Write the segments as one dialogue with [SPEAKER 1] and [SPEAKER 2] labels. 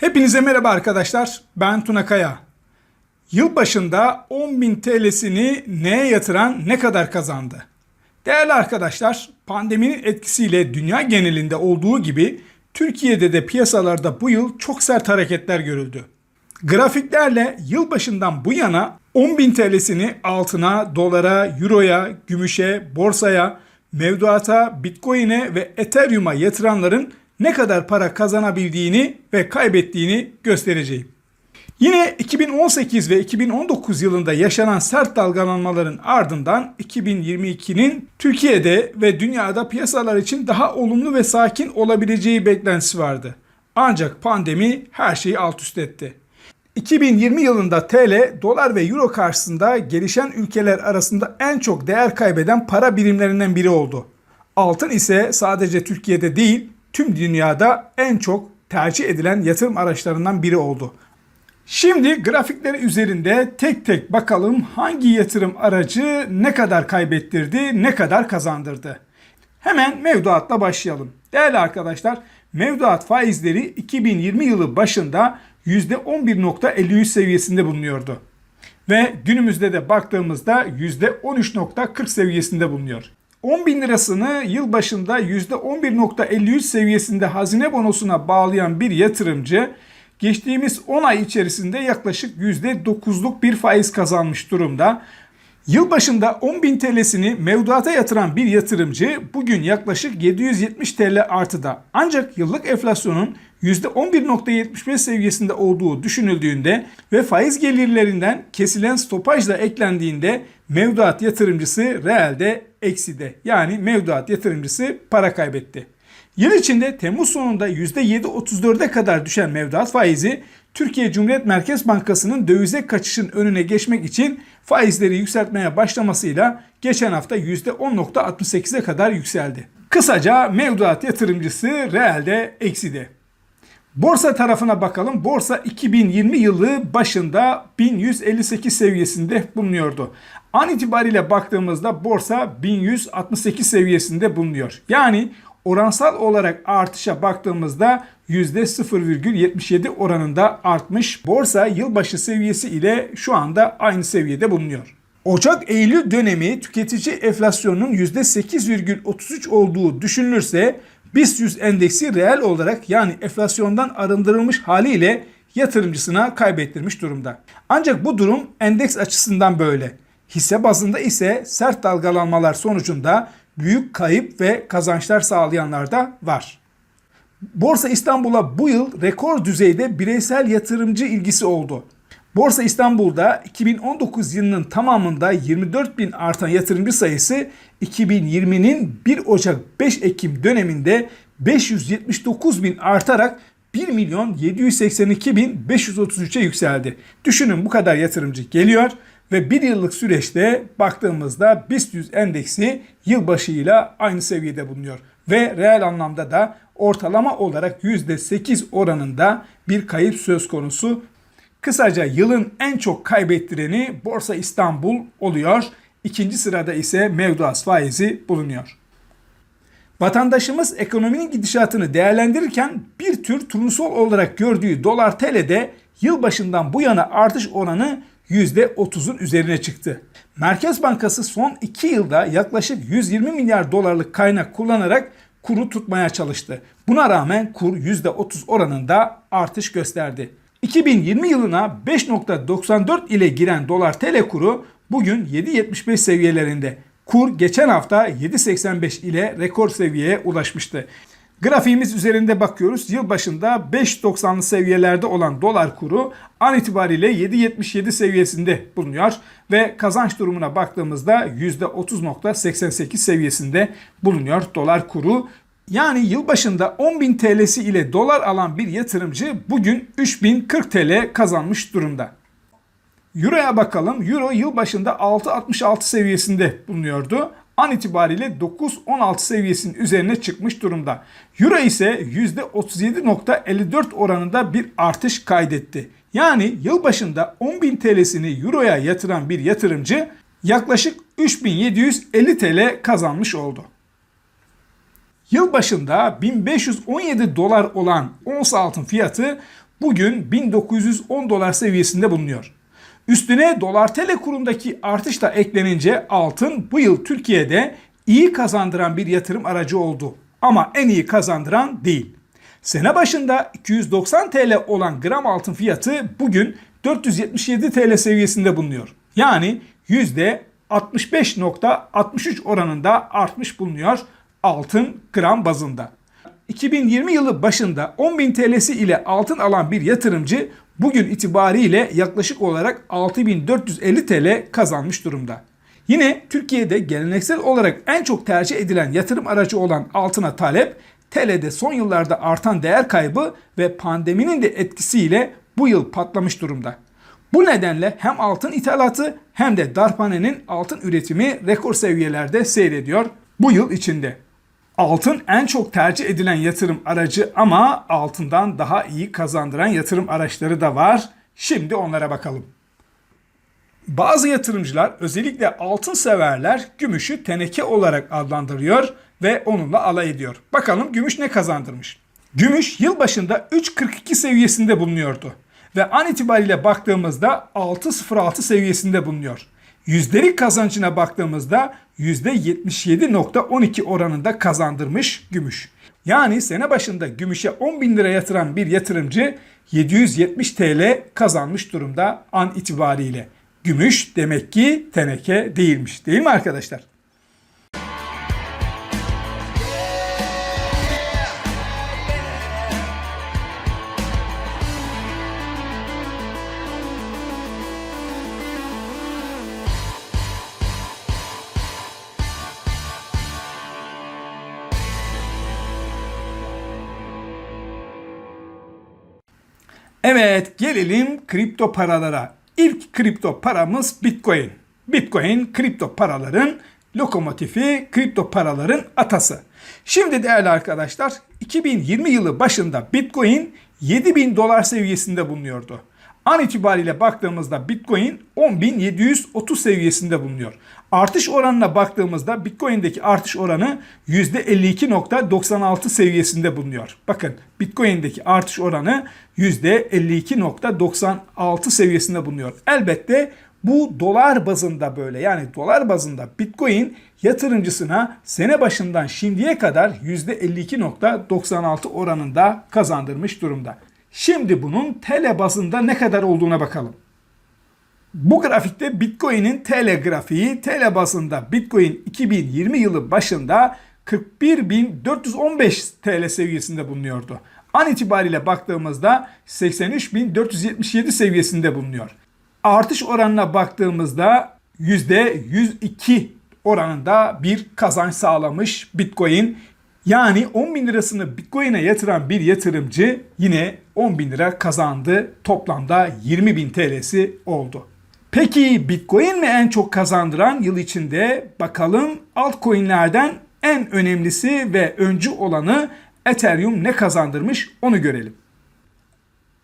[SPEAKER 1] Hepinize merhaba arkadaşlar. Ben Tuna Kaya. Yılbaşında 10.000 TL'sini neye yatıran ne kadar kazandı? Değerli arkadaşlar, pandeminin etkisiyle dünya genelinde olduğu gibi Türkiye'de de piyasalarda bu yıl çok sert hareketler görüldü. Grafiklerle yılbaşından bu yana 10.000 TL'sini altına, dolara, euroya, gümüşe, borsaya, mevduata, bitcoin'e ve ethereum'a yatıranların ne kadar para kazanabildiğini ve kaybettiğini göstereceğim. Yine 2018 ve 2019 yılında yaşanan sert dalgalanmaların ardından 2022'nin Türkiye'de ve dünyada piyasalar için daha olumlu ve sakin olabileceği beklentisi vardı. Ancak pandemi her şeyi alt üst etti. 2020 yılında TL, dolar ve euro karşısında gelişen ülkeler arasında en çok değer kaybeden para birimlerinden biri oldu. Altın ise sadece Türkiye'de değil, tüm dünyada en çok tercih edilen yatırım araçlarından biri oldu. Şimdi grafikleri üzerinde tek tek bakalım hangi yatırım aracı ne kadar kaybettirdi, ne kadar kazandırdı. Hemen mevduatla başlayalım. Değerli arkadaşlar, mevduat faizleri 2020 yılı başında %11.53 seviyesinde bulunuyordu. Ve günümüzde de baktığımızda %13.40 seviyesinde bulunuyor. 10 bin lirasını yıl başında %11.53 seviyesinde hazine bonosuna bağlayan bir yatırımcı geçtiğimiz 10 ay içerisinde yaklaşık %9'luk bir faiz kazanmış durumda. Yıl başında 10.000 TL'sini mevduata yatıran bir yatırımcı bugün yaklaşık 770 TL artıda. Ancak yıllık enflasyonun %11.75 seviyesinde olduğu düşünüldüğünde ve faiz gelirlerinden kesilen stopajla eklendiğinde mevduat yatırımcısı realde ekside. Yani mevduat yatırımcısı para kaybetti. Yıl içinde Temmuz sonunda %7.34'e kadar düşen mevduat faizi Türkiye Cumhuriyet Merkez Bankası'nın dövize kaçışın önüne geçmek için faizleri yükseltmeye başlamasıyla geçen hafta %10.68'e kadar yükseldi. Kısaca mevduat yatırımcısı realde ekside. Borsa tarafına bakalım. Borsa 2020 yılı başında 1158 seviyesinde bulunuyordu. An itibariyle baktığımızda borsa 1168 seviyesinde bulunuyor. Yani oransal olarak artışa baktığımızda %0,77 oranında artmış. Borsa yılbaşı seviyesi ile şu anda aynı seviyede bulunuyor. Ocak-Eylül dönemi tüketici enflasyonunun %8,33 olduğu düşünülürse BIST 100 endeksi reel olarak yani enflasyondan arındırılmış haliyle yatırımcısına kaybettirmiş durumda. Ancak bu durum endeks açısından böyle. Hisse bazında ise sert dalgalanmalar sonucunda büyük kayıp ve kazançlar sağlayanlar da var. Borsa İstanbul'a bu yıl rekor düzeyde bireysel yatırımcı ilgisi oldu. Borsa İstanbul'da 2019 yılının tamamında 24 bin artan yatırımcü sayısı 2020'nin 1 Ocak 5 Ekim döneminde 579 bin artarak 1 milyon 782 bin 533'e yükseldi. Düşünün bu kadar yatırımcı geliyor ve bir yıllık süreçte baktığımızda BIST 100 endeksi yılbaşıyla aynı seviyede bulunuyor. Ve reel anlamda da ortalama olarak %8 oranında bir kayıp söz konusu. Kısaca yılın en çok kaybettireni Borsa İstanbul oluyor. İkinci sırada ise mevduat faizi bulunuyor. Vatandaşımız ekonominin gidişatını değerlendirirken bir tür turnusol olarak gördüğü dolar TL'de yılbaşından bu yana artış oranı %30'un üzerine çıktı. Merkez Bankası son 2 yılda yaklaşık 120 milyar dolarlık kaynak kullanarak kuru tutmaya çalıştı. Buna rağmen kur %30 oranında artış gösterdi. 2020 yılına 5.94 ile giren dolar TL kuru bugün 7.75 seviyelerinde. Kur geçen hafta 7.85 ile rekor seviyeye ulaşmıştı. Grafiğimiz üzerinde bakıyoruz. Yıl başında 5.90'lı seviyelerde olan dolar kuru an itibariyle 7.77 seviyesinde bulunuyor ve kazanç durumuna baktığımızda %30.88 seviyesinde bulunuyor dolar kuru. Yani yılbaşında 10.000 TL'si ile dolar alan bir yatırımcı bugün 3040 TL kazanmış durumda. Euro'ya bakalım. Euro yılbaşında 6.66 seviyesinde bulunuyordu. An itibariyle 9.16 seviyesinin üzerine çıkmış durumda. Euro ise %37.54 oranında bir artış kaydetti. Yani yılbaşında 10.000 TL'sini Euro'ya yatıran bir yatırımcı yaklaşık 3750 TL kazanmış oldu. Yıl başında 1517 dolar olan ons altın fiyatı bugün 1910 dolar seviyesinde bulunuyor. Üstüne dolar tl kurundaki artış da eklenince altın bu yıl Türkiye'de iyi kazandıran bir yatırım aracı oldu. Ama en iyi kazandıran değil. Sene başında 290 TL olan gram altın fiyatı bugün 477 TL seviyesinde bulunuyor. Yani %65.63 oranında artmış bulunuyor altın gram bazında. 2020 yılı başında 10.000 TL'si ile altın alan bir yatırımcı bugün itibariyle yaklaşık olarak 6450 TL kazanmış durumda. Yine Türkiye'de geleneksel olarak en çok tercih edilen yatırım aracı olan altına talep, TL'de son yıllarda artan değer kaybı ve pandeminin de etkisiyle bu yıl patlamış durumda. Bu nedenle hem altın ithalatı hem de darphanenin altın üretimi rekor seviyelerde seyrediyor bu yıl içinde. Altın en çok tercih edilen yatırım aracı ama altından daha iyi kazandıran yatırım araçları da var. Şimdi onlara bakalım. Bazı yatırımcılar özellikle altın severler gümüşü teneke olarak adlandırıyor ve onunla alay ediyor. Bakalım gümüş ne kazandırmış? Gümüş yıl başında 3.42 seviyesinde bulunuyordu ve an itibariyle baktığımızda 6.06 seviyesinde bulunuyor. Yüzdelik kazancına baktığımızda %77.12 oranında kazandırmış gümüş. Yani sene başında gümüşe 10 bin lira yatıran bir yatırımcı 770 TL kazanmış durumda an itibariyle. Gümüş demek ki teneke değilmiş değil mi arkadaşlar? Evet gelelim kripto paralara. İlk kripto paramız Bitcoin. Bitcoin kripto paraların lokomotifi, kripto paraların atası. Şimdi değerli arkadaşlar 2020 yılı başında Bitcoin 7000 dolar seviyesinde bulunuyordu. An itibariyle baktığımızda Bitcoin 10.730 seviyesinde bulunuyor. Artış oranına baktığımızda Bitcoin'deki artış oranı %52.96 seviyesinde bulunuyor. Bakın Bitcoin'deki artış oranı %52.96 seviyesinde bulunuyor. Elbette bu dolar bazında böyle yani dolar bazında Bitcoin yatırımcısına sene başından şimdiye kadar %52.96 oranında kazandırmış durumda. Şimdi bunun TL bazında ne kadar olduğuna bakalım. Bu grafikte Bitcoin'in TL grafiği TL bazında Bitcoin 2020 yılı başında 41.415 TL seviyesinde bulunuyordu. An itibariyle baktığımızda 83.477 seviyesinde bulunuyor. Artış oranına baktığımızda %102 oranında bir kazanç sağlamış Bitcoin. Yani 10 bin lirasını Bitcoin'e yatıran bir yatırımcı yine 10 bin lira kazandı. Toplamda 20 bin TL'si oldu. Peki Bitcoin mi en çok kazandıran yıl içinde? Bakalım altcoin'lerden en önemlisi ve öncü olanı Ethereum ne kazandırmış onu görelim.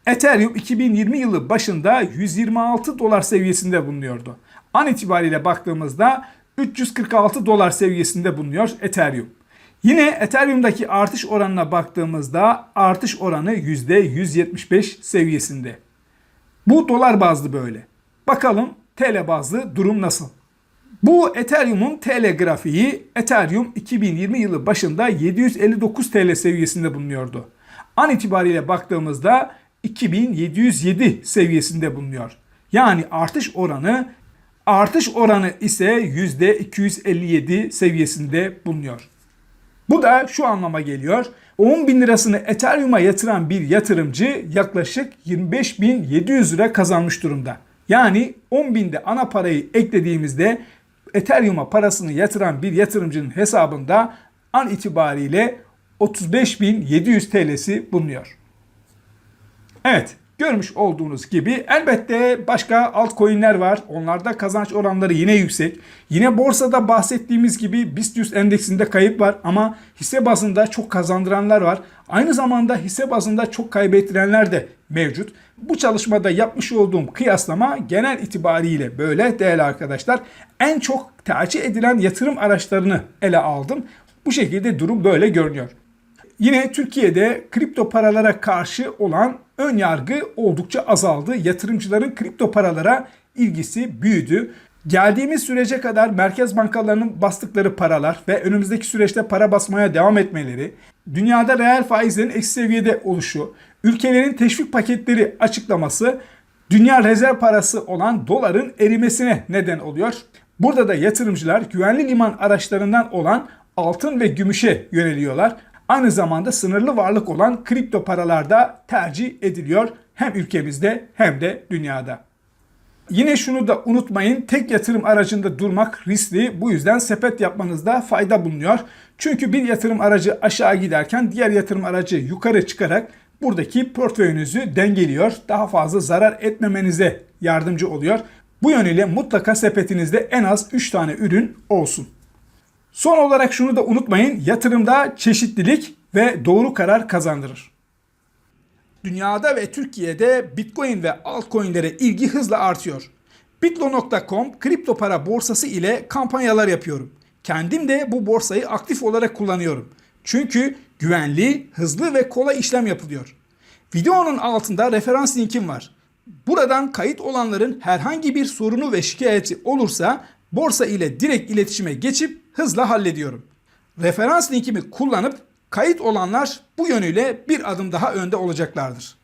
[SPEAKER 1] Ethereum 2020 yılı başında 126 dolar seviyesinde bulunuyordu. An itibariyle baktığımızda 346 dolar seviyesinde bulunuyor Ethereum. Yine Ethereum'daki artış oranına baktığımızda artış oranı %175 seviyesinde. Bu dolar bazlı böyle. Bakalım TL bazlı durum nasıl? Bu Ethereum'un TL grafiği Ethereum 2020 yılı başında 759 TL seviyesinde bulunuyordu. An itibariyle baktığımızda 2707 seviyesinde bulunuyor. Yani artış oranı artış oranı ise %257 seviyesinde bulunuyor. Bu da şu anlama geliyor. 10 bin lirasını Ethereum'a yatıran bir yatırımcı yaklaşık 25.700 lira kazanmış durumda. Yani 10 binde ana parayı eklediğimizde Ethereum'a parasını yatıran bir yatırımcının hesabında an itibariyle 35.700 TL'si bulunuyor. Evet görmüş olduğunuz gibi elbette başka altcoin'ler var. Onlarda kazanç oranları yine yüksek. Yine borsada bahsettiğimiz gibi BIST endeksinde kayıp var ama hisse bazında çok kazandıranlar var. Aynı zamanda hisse bazında çok kaybettirenler de mevcut. Bu çalışmada yapmış olduğum kıyaslama genel itibariyle böyle değerli arkadaşlar. En çok tercih edilen yatırım araçlarını ele aldım. Bu şekilde durum böyle görünüyor. Yine Türkiye'de kripto paralara karşı olan ön yargı oldukça azaldı. Yatırımcıların kripto paralara ilgisi büyüdü. Geldiğimiz sürece kadar merkez bankalarının bastıkları paralar ve önümüzdeki süreçte para basmaya devam etmeleri, dünyada reel faizlerin eksi seviyede oluşu, ülkelerin teşvik paketleri açıklaması, dünya rezerv parası olan doların erimesine neden oluyor. Burada da yatırımcılar güvenli liman araçlarından olan altın ve gümüşe yöneliyorlar. Aynı zamanda sınırlı varlık olan kripto paralarda tercih ediliyor hem ülkemizde hem de dünyada. Yine şunu da unutmayın tek yatırım aracında durmak riskli. Bu yüzden sepet yapmanızda fayda bulunuyor. Çünkü bir yatırım aracı aşağı giderken diğer yatırım aracı yukarı çıkarak buradaki portföyünüzü dengeliyor. Daha fazla zarar etmemenize yardımcı oluyor. Bu yönüyle mutlaka sepetinizde en az 3 tane ürün olsun. Son olarak şunu da unutmayın. Yatırımda çeşitlilik ve doğru karar kazandırır. Dünyada ve Türkiye'de Bitcoin ve altcoin'lere ilgi hızla artıyor. Bitlo.com kripto para borsası ile kampanyalar yapıyorum. Kendim de bu borsayı aktif olarak kullanıyorum. Çünkü güvenli, hızlı ve kolay işlem yapılıyor. Videonun altında referans linkim var. Buradan kayıt olanların herhangi bir sorunu ve şikayeti olursa borsa ile direkt iletişime geçip hızla hallediyorum. Referans linkimi kullanıp kayıt olanlar bu yönüyle bir adım daha önde olacaklardır.